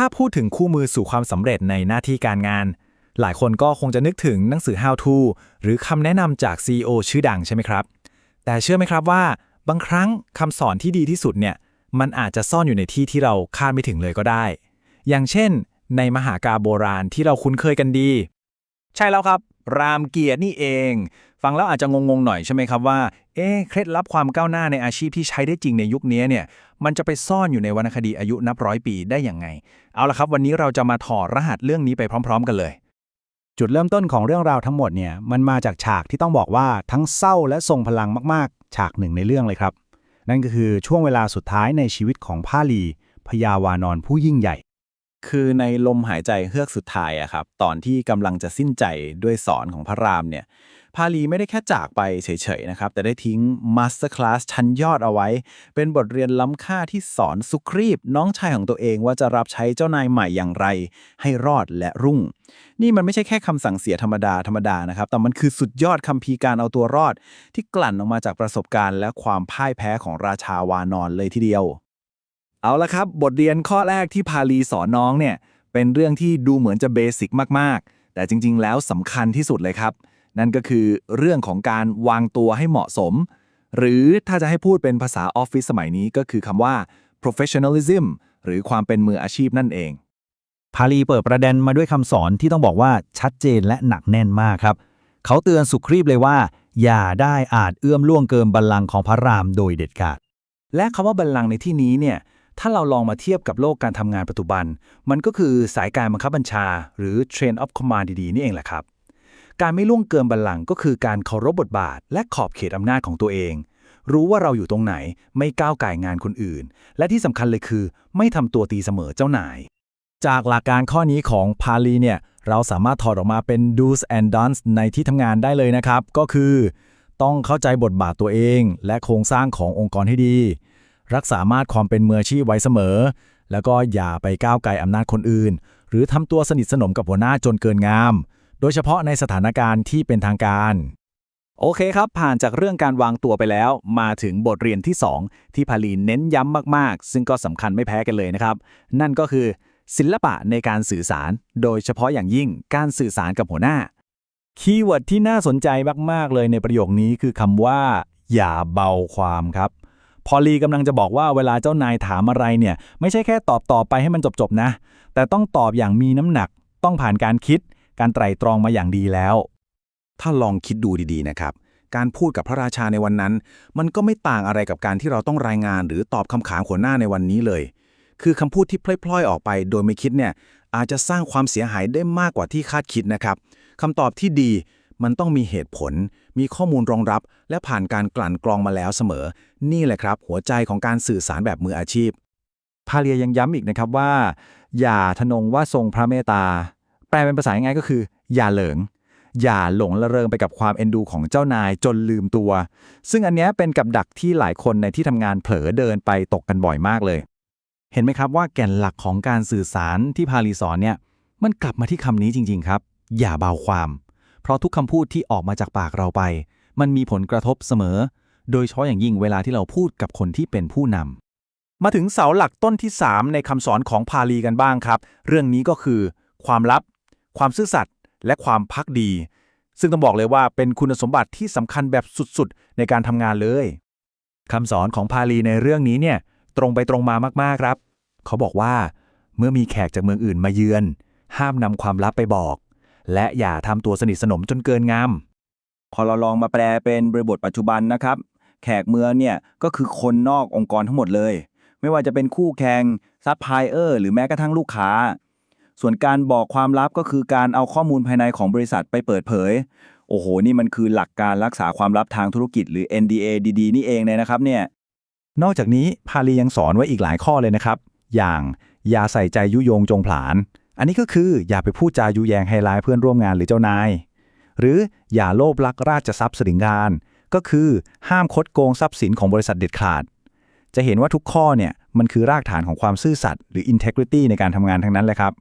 ถ้าพูดถึงคู่มือสู่ความสำเร็จในหน้าที่การงาน หลายคนก็คงจะนึกถึงหนังสือ How to หรือคำแนะนำจาก CEO ชื่อดังใช่ไหมครับ แต่เชื่อไหมครับว่า บางครั้งคำสอนที่ดีที่สุดเนี่ยมันอาจจะซ่อนอยู่ในที่ที่เราคาดไม่ถึงเลยก็ได้ อย่างเช่น ในมหากาโบราณที่เราคุ้นเคยกันดี ใช่แล้วครับ รามเกียรตินี่เอง ฟังแล้วอาจจะงงๆหน่อยใช่ไหมครับว่า เอ๊ะเคล็ดลับความก้าวหน้าในอาชีพที่ใช้ได้จริงในยุคนี้เนี่ย มันจะไปซ่อนอยู่ในวรรณคดีอายุนับร้อยปีได้อย่างไง เอาละครับวันนี้เราจะมาถอดรหัสเรื่องนี้ไปพร้อม ๆ กันเลย จุดเริ่มต้นของเรื่องราวทั้งหมดเนี่ย มันมาจากฉากที่ต้องบอกว่าทั้งเศร้าและทรงพลังมากๆ ฉากหนึ่งในเรื่องเลยครับ นั่นก็คือช่วงเวลาสุดท้ายในชีวิตของพาลีพญาวานอนผู้ยิ่งใหญ่ คือในลมหายใจเฮือกสุดท้ายอะครับ ตอนที่กำลังจะสิ้นใจด้วยสอนของพระรามเนี่ย พาลีไม่ได้แค่จากไปเฉยๆนะครับ แต่ได้ทิ้งมาสเตอร์คลาสชั้นยอดเอาไว้ เป็นบทเรียนล้ำค่าที่สอนสุครีบน้องชายของตัวเองว่าจะรับใช้เจ้านายใหม่อย่างไร ให้รอดและรุ่ง นี่มันไม่ใช่แค่คำสั่งเสียธรรมดาธรรมดานะครับ แต่มันคือสุดยอดคัมภีร์การเอาตัวรอด ที่กลั่นออกมาจากประสบการณ์ และความพ่ายแพ้ของราชาวานอนเลยทีเดียว เอาละครับ บทเรียนข้อแรกที่พาลีสอนน้องเนี่ย เป็นเรื่องที่ดูเหมือนจะเบสิกมากๆ แต่จริง ๆ แล้วสำคัญที่สุดเลยครับ นั่นก็คือเรื่องของการวางตัวให้เหมาะสม หรือถ้าจะให้พูดเป็นภาษาออฟฟิศสมัยนี้ก็คือคำว่า professionalism หรือความเป็นมืออาชีพนั่นเอง พาลีเปิดประเด็นมาด้วยคำสอนที่ต้องบอกว่าชัดเจนและหนักแน่นมากครับ เขาเตือนสุครีบเลยว่า อย่าได้อาจเอื้อมล่วงเกินบัลลังก์ของพระรามโดยเด็ดขาด และคำว่าบัลลังก์ในที่นี้เนี่ย ถ้าเราลองมาเทียบกับโลกการทำงานปัจจุบัน มันก็คือสายการบังคับบัญชา หรือ Train of Command ดีๆ นี่เองแหละครับ การไม่ล่วงเกินบัลลังก์ก็คือการเคารพบทบาท และขอบเขตอำนาจของตัวเอง รู้ว่าเราอยู่ตรงไหน ไม่ก้าวไก่งานคนอื่น และที่สำคัญเลยคือ ไม่ทำตัวตีเสมอเจ้านาย จากหลักการข้อนี้ของพาลีเนี่ย เราสามารถถอดออกมาเป็น do's and don'ts ในที่ทำงานได้เลยนะครับ ก็คือ ต้องเข้าใจบทบาทตัวเอง และโครงสร้างขององค์กรให้ดี รักษามาตรความเป็นมืออาชีพไว้เสมอ แล้วก็อย่าไปก้าวไกลอำนาจคนอื่น หรือทำตัวสนิทสนมกับหัวหน้าจนเกินงาม โดยเฉพาะในสถานการณ์ที่เป็นทางการ โอเคครับ ผ่านจากเรื่องการวางตัวไปแล้ว มาถึงบทเรียนที่ 2 ที่พาลีเน้นย้ำมากๆ ซึ่งก็สำคัญไม่แพ้กันเลยนะครับ นั่นก็คือ ศิลปะในการสื่อสาร โดยเฉพาะอย่างยิ่งการสื่อสารกับหัวหน้าคีย์เวิร์ดที่น่าสนใจมาก ๆ เลยในประโยคนี้คือคำว่า อย่าเบาความครับ พอลีกำลังจะบอกว่าเวลาเจ้านายถามอะไรเนี่ย ไม่ใช่แค่ตอบต่อไปให้มันจบๆนะ แต่ต้องตอบอย่างมีน้ำหนัก ต้องผ่านการคิด การไตร่ตรองมาอย่างดีแล้ว ถ้าลองคิดดูดีๆนะครับ การพูดกับพระราชาในวันนั้น มันก็ไม่ต่างอะไรกับการที่เราต้องรายงาน หรือตอบคำถามหัวหน้าในวันนี้เลย คือคำพูดที่พล่อยๆออกไป โดยไม่คิดเนี่ยอาจจะสร้างความเสียหายได้มากกว่าที่คาดคิดนะครับคำตอบที่ดี มันต้องมีเหตุผล มีข้อมูลรองรับ และผ่านการกลั่นกรองมาแล้วเสมอ นี่แหละครับ หัวใจของการสื่อสารแบบมืออาชีพ พาเลียยังย้ำอีกนะครับว่า อย่าทะนงว่าทรงพระเมตตา แปลเป็นภาษาง่ายก็คือ อย่าเหลิง อย่าหลงละเริงไปกับความเอ็นดูของเจ้านายจนลืมตัว ซึ่งอันนี้เป็นกับดักที่หลายคนในที่ทำงานเผลอเดินไปตกกันบ่อยมากเลย เห็นไหมครับว่าแก่นหลักของการสื่อสารที่พาลีสอนเนี่ยมันกลับมาที่คำนี้จริง ๆ ครับ อย่าเบาความ ราะทุกคำพูดที่ออกมาจากปากเราไป มันมีผลกระทบเสมอ โดยเฉพาะอย่างยิ่งเวลาที่เราพูดกับคนที่เป็นผู้นำมาถึงเสาหลักต้นที่ 3 ในคำสอนของพาลีกันบ้างครับ เรื่องนี้ก็คือ ความลับ ความซื่อสัตย์และความพักดี ซึ่งต้องบอกเลยว่าเป็นคุณสมบัติที่สำคัญแบบสุดๆ ในการทำงานเลยคำสอนของพาลีในเรื่องนี้เนี่ยตรงไปตรงมามากๆครับ เขาบอกว่า เมื่อมีแขกจากเมืองอื่นมาเยือน ห้ามนำความลับไปบอก และอย่าทำตัวสนิทสนมจนเกินงาม พอเราลองมาแปลเป็นบริบทปัจจุบันนะครับ แขกเมืองเนี่ยก็คือคนนอกองค์กรทั้งหมดเลย ไม่ว่าจะเป็นคู่แข่งซัพพลายเออร์หรือแม้กระทั่งลูกค้า ส่วนการบอกความลับก็คือการเอาข้อมูลภายในของบริษัทไปเปิดเผย โอ้โห นี่มันคือหลักการรักษาความลับทางธุรกิจหรือ NDA ดีๆ นี่เองเลยนะครับเนี่ยนอกจากนี้พาลียังสอนไว้อีกหลายข้อเลยนะครับ อย่างอย่าใส่ใจยุยงจงผลาน อันนี้ก็คืออย่าไปพูดจายุแยงให้ร้ายเพื่อนร่วมงานหรือเจ้านาย หรืออย่าโลภลักราชทรัพย์สริงาน ก็คือห้ามคดโกงทรัพย์สินของบริษัทเด็ดขาด จะเห็นว่าทุกข้อเนี่ยมันคือรากฐานของความซื่อสัตย์หรือ integrity ในการทำงานทั้งนั้นเลยครับ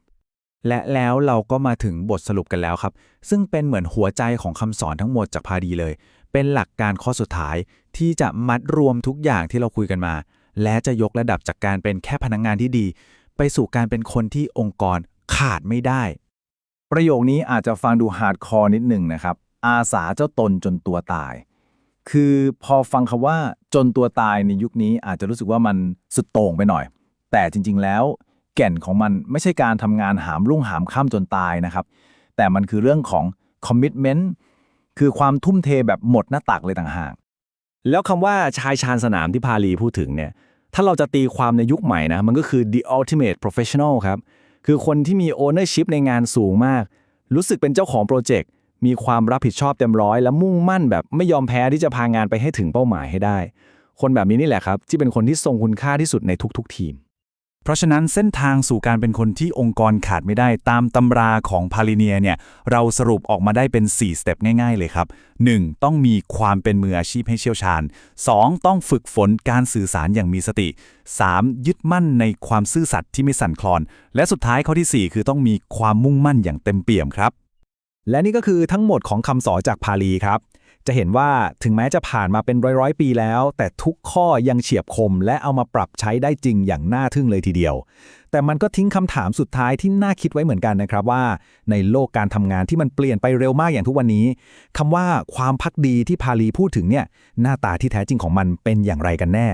และแล้วเราก็มาถึงบทสรุปกันแล้วครับ ซึ่งเป็นเหมือนหัวใจของคำสอนทั้งหมดจากพาดีเลย เป็นหลักการข้อสุดท้ายที่จะมัดรวมทุกอย่างที่เราคุยกันมา และจะยกระดับจากการเป็นแค่พนักงงานที่ดี ไปสู่การเป็นคนที่องค์กร ขาดไม่ได้ ประโยคนี้อาจจะฟังดูฮาร์ดคอร์นิดหนึ่งนะครับ อาสาเจ้าตนจนตัวตาย คือพอฟังคำว่าจนตัวตายในยุคนี้อาจจะรู้สึกว่ามันสุดโต่งไปหน่อย แต่จริง ๆ แล้ว แก่นของมันไม่ใช่การทำงานหามรุ่งหามค่ำจนตายนะครับ แต่มันคือเรื่องของ commitment คือความทุ่มเทแบบหมดหน้าตักเลยต่างหากแล้วคำว่าชายชาญสนามที่พาลีพูดถึงเนี่ย ถ้าเราจะตีความในยุคใหม่นะ มันก็คือ the ultimate professional ครับ คือคนที่มีโอเนอร์ชิพในงานสูงมาก รู้สึกเป็นเจ้าของโปรเจกต์มีความรับผิดชอบเต็มร้อย และมุ่งมั่นแบบไม่ยอมแพ้ที่จะพางานไปให้ถึงเป้าหมายให้ได้ คนแบบนี้นี่แหละครับ ที่เป็นคนที่ทรงคุณค่าที่สุดในทุกๆ ทีม เพราะฉะนั้นเส้นทางสู่การเป็นคนที่องค์กรขาดไม่ได้ตามตำราของพาลิเนียเนี่ยเราสรุปออกมาได้เป็น 4 สเต็ปง่ายๆเลยครับ 1. ต้องมีความเป็นมืออาชีพให้เชี่ยวชาญ 2. ต้องฝึกฝนการสื่อสารอย่างมีสติ 3. ยึดมั่นในความซื่อสัตย์ที่ไม่สั่นคลอน และสุดท้ายข้อทีสี่4 คือต้องมีความมุ่งมั่นอย่างเต็มเปี่ยมครับ และนี่ก็คือทั้งหมดของคำสอนจากพาลีครับ จะเห็นว่าถึงแม้จะผ่านมาเป็นร้อยๆ ปีแล้ว แต่ทุกข้อยังเฉียบคมและเอามาปรับใช้ได้จริงอย่างน่าทึ่งเลยทีเดียว แต่มันก็ทิ้งคำถามสุดท้ายที่น่าคิดไว้เหมือนกันนะครับว่า ในโลกการทำงานที่มันเปลี่ยนไปเร็วมากอย่างทุกวันนี้คำว่าความพักดีที่พาลีพูดถึงเนี่ยหน้าตาที่แท้จริงของมันเป็นอย่างไรกันแน่